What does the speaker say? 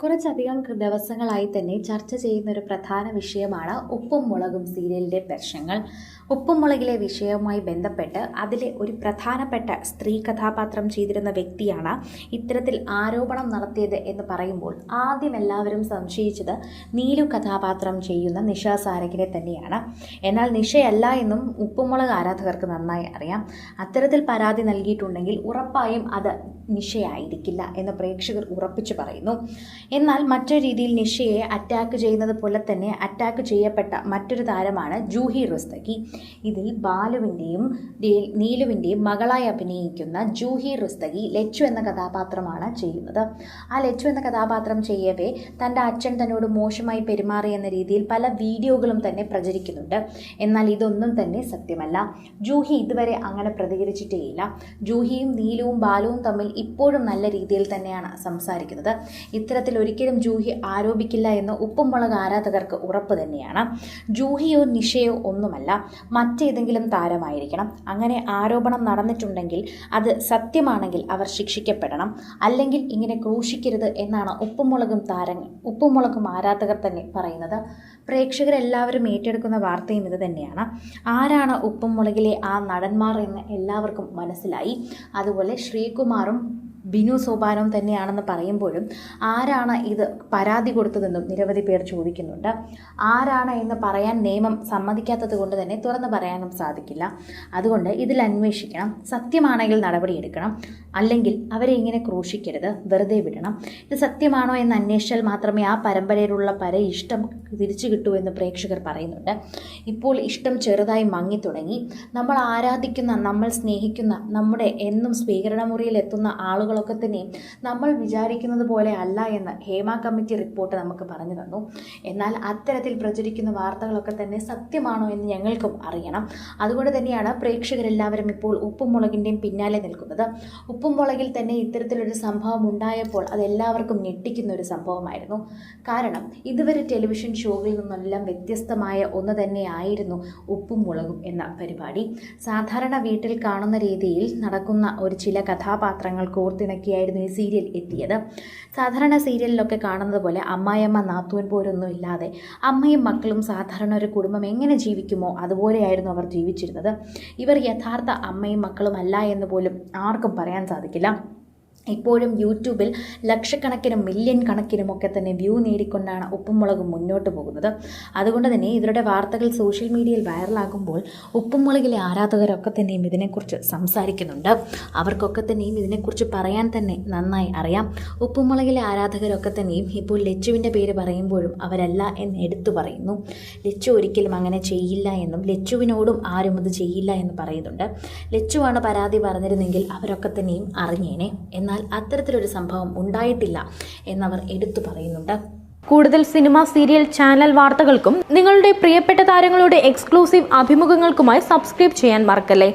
കുറച്ചധികം ദിവസങ്ങളായി തന്നെ ചർച്ച ചെയ്യുന്ന ഒരു പ്രധാന വിഷയമാണ് ഉപ്പും മുളകും സീരിയലിന്റെ പ്രശ്നങ്ങൾ ഉപ്പും മുളകിലെ വിഷയവുമായി ബന്ധപ്പെട്ട് അതിലെ ഒരു പ്രധാനപ്പെട്ട സ്ത്രീ കഥാപാത്രം ചെയ്തിരുന്ന വ്യക്തിയാണ് ഇത്തരത്തിൽ ആരോപണം നടത്തിയത് എന്ന് പറയുമ്പോൾ ആദ്യം എല്ലാവരും സംശയിച്ചത് നീലു കഥാപാത്രം ചെയ്യുന്ന നിഷ സാരകിനെ തന്നെയാണ്. എന്നാൽ നിഷയല്ല എന്നും ഉപ്പുമുളക് ആരാധകർക്ക് നന്നായി അറിയാം. അത്തരത്തിൽ പരാതി നൽകിയിട്ടുണ്ടെങ്കിൽ ഉറപ്പായും അത് നിഷയായിരിക്കില്ല എന്ന് പ്രേക്ഷകർ ഉറപ്പിച്ചു പറയുന്നു. എന്നാൽ മറ്റൊരു രീതിയിൽ നിഷയെ അറ്റാക്ക് ചെയ്യുന്നത് പോലെ തന്നെ അറ്റാക്ക് ചെയ്യപ്പെട്ട മറ്റൊരു താരമാണ് ജൂഹി റുസ്തഗി ഇതിൽ ബാലുവിന്റെയും നീലുവിന്റെയും മകളായി അഭിനയിക്കുന്ന ജൂഹി റുസ്തഗി ലച്ചു എന്ന കഥാപാത്രമാണ് ചെയ്യുന്നത്. ആ ലച്ചു എന്ന കഥാപാത്രം ചെയ്യവേ തന്റെ അച്ഛൻ തന്നോട് മോശമായി പെരുമാറി എന്ന രീതിയിൽ പല വീഡിയോകളും തന്നെ പ്രചരിക്കുന്നുണ്ട്. എന്നാൽ ഇതൊന്നും തന്നെ സത്യമല്ല. ജൂഹി ഇതുവരെ അങ്ങനെ പ്രതികരിച്ചിട്ടേയില്ല. ജൂഹിയും നീലുവും ബാലുവും തമ്മിൽ ഇപ്പോഴും നല്ല രീതിയിൽ തന്നെയാണ് സംസാരിക്കുന്നത്. ഇത്തരത്തിൽ ഒരിക്കലും ജൂഹി ആരോപിക്കില്ല എന്ന് ഉപ്പുമുളക് ആരാധകർക്ക് ഉറപ്പ് തന്നെയാണ്. ജൂഹിയോ നിഷയോ ഒന്നുമല്ല മറ്റേതെങ്കിലും താരമായിരിക്കണം. അങ്ങനെ ആരോപണം നടന്നിട്ടുണ്ടെങ്കിൽ അത് സത്യമാണെങ്കിൽ അവർ ശിക്ഷിക്കപ്പെടണം. അല്ലെങ്കിൽ ഇങ്ങനെ ക്രൂശിക്കരുത് എന്നാണ് ഉപ്പുമുളകും താരങ്ങൾ ഉപ്പുമുളകും ആരാധകർ തന്നെ പറയുന്നത്. പ്രേക്ഷകരെല്ലാവരും ഏറ്റെടുക്കുന്ന വാർത്തയും ഇത് തന്നെയാണ്. ആരാണ് ഉപ്പുമുളകിലെ ആ നടന്മാർ എന്ന് എല്ലാവർക്കും മനസ്സിലായി. അതുപോലെ ശ്രീകുമാറും ബിനു സോപാനം തന്നെയാണെന്ന് പറയുമ്പോഴും ആരാണ് ഇത് പരാതി കൊടുത്തതെന്നും നിരവധി പേർ ചോദിക്കുന്നുണ്ട്. ആരാണ് എന്ന് പറയാൻ നിയമം സമ്മതിക്കാത്തത് കൊണ്ട് തന്നെ തുറന്നു പറയാനും സാധിക്കില്ല. അതുകൊണ്ട് ഇതിൽ അന്വേഷിക്കണം. സത്യമാണെങ്കിൽ നടപടിയെടുക്കണം. അല്ലെങ്കിൽ അവരെ ഇങ്ങനെ ക്രൂശിക്കരുത്. വെറുതെ വിടണം. ഇത് സത്യമാണോ എന്ന് അന്വേഷിച്ചാൽ മാത്രമേ ആ പരമ്പരയിലുള്ള പര ഇഷ്ടം തിരിച്ചു കിട്ടൂ എന്ന് പ്രേക്ഷകർ പറയുന്നുണ്ട്. ഇപ്പോൾ ഇഷ്ടം ചെറുതായി മങ്ങി തുടങ്ങി നമ്മൾ ആരാധിക്കുന്ന നമ്മൾ സ്നേഹിക്കുന്ന നമ്മുടെ എന്നും സ്വീകരണ മുറിയിൽ എത്തുന്ന ആളുകളൊക്കെ തന്നെയും നമ്മൾ വിചാരിക്കുന്നത് പോലെ അല്ല എന്ന് ഹേമ കമ്മിറ്റി റിപ്പോർട്ട് നമുക്ക് പറഞ്ഞു തന്നു. എന്നാൽ അത്തരത്തിൽ പ്രചരിക്കുന്ന വാർത്തകളൊക്കെ തന്നെ സത്യമാണോ എന്ന് ഞങ്ങൾക്കും അറിയണം. അതുകൊണ്ട് തന്നെയാണ് പ്രേക്ഷകരെല്ലാവരും ഇപ്പോൾ ഉപ്പും മുളകിന്റെയും പിന്നാലെ നിൽക്കുന്നത്. ഉപ്പും മുളകിൽ തന്നെ ഇത്തരത്തിലൊരു സംഭവം ഉണ്ടായപ്പോൾ അത് എല്ലാവർക്കും ഞെട്ടിക്കുന്ന ഒരു സംഭവമായിരുന്നു. കാരണം ഇതുവരെ ടെലിവിഷൻ ഷോകളിൽ നിന്നെല്ലാം വ്യത്യസ്തമായ ഒന്ന് തന്നെയായിരുന്നു ഉപ്പും മുളകും എന്ന പരിപാടി. സാധാരണ വീട്ടിൽ കാണുന്ന രീതിയിൽ നടക്കുന്ന ഒരു ചില കഥാപാത്രങ്ങൾ കോർത്തിണക്കിയായിരുന്നു ഈ സീരിയൽ എത്തിയത്. സാധാരണ സീരിയലിലൊക്കെ കാണുന്നത് പോലെ അമ്മായിയമ്മ നാത്തൂൻ പോരൊന്നും ഇല്ലാതെ അമ്മയും മക്കളും സാധാരണ ഒരു കുടുംബം എങ്ങനെ ജീവിക്കുമോ അതുപോലെയായിരുന്നു അവർ ജീവിച്ചിരുന്നത്. ഇവർ യഥാർത്ഥ അമ്മയും മക്കളും അല്ല എന്ന് പോലും ആർക്കും പറയാൻ സാധിക്കില്ല. ഇപ്പോഴും യൂട്യൂബിൽ ലക്ഷക്കണക്കിനും മില്യൺ കണക്കിനുമൊക്കെ തന്നെ വ്യൂ നേടിക്കൊണ്ടാണ് ഉപ്പുമുളകും മുന്നോട്ട് പോകുന്നത്. അതുകൊണ്ട് തന്നെ ഇവരുടെ വാർത്തകൾ സോഷ്യൽ മീഡിയയിൽ വൈറലാകുമ്പോൾ ഉപ്പുമുളകിലെ ആരാധകരൊക്കെ തന്നെയും ഇതിനെക്കുറിച്ച് സംസാരിക്കുന്നുണ്ട്. അവർക്കൊക്കെ തന്നെയും ഇതിനെക്കുറിച്ച് പറയാൻ തന്നെ നന്നായി അറിയാം. ഉപ്പുമുളകിലെ ആരാധകരൊക്കെ തന്നെയും ഇപ്പോൾ ലച്ചുവിന്റെ പേര് പറയുമ്പോഴും അവരല്ല എന്ന് എടുത്തു പറയുന്നു. ലച്ചു ഒരിക്കലും അങ്ങനെ ചെയ്യില്ല എന്നും ലച്ചുവിനോടും ആരും അത് ചെയ്യില്ല എന്ന് പറയുന്നുണ്ട്. ലച്ചുവാണ് പരാതി പറഞ്ഞിരുന്നെങ്കിൽ അവരൊക്കെ തന്നെയും അറിഞ്ഞേനെ. എന്നാൽ അത്തരത്തിലൊരു സംഭവം ഉണ്ടായിട്ടില്ല എന്നവർ എടുത്തു പറയുന്നുണ്ട്. കൂടുതൽ സിനിമ സീരിയൽ ചാനൽ വാർത്തകൾക്കും നിങ്ങളുടെ പ്രിയപ്പെട്ട താരങ്ങളുടെ എക്സ്ക്ലൂസീവ് അഭിമുഖങ്ങൾക്കുമായി സബ്സ്ക്രൈബ് ചെയ്യാൻ മറക്കല്ലേ?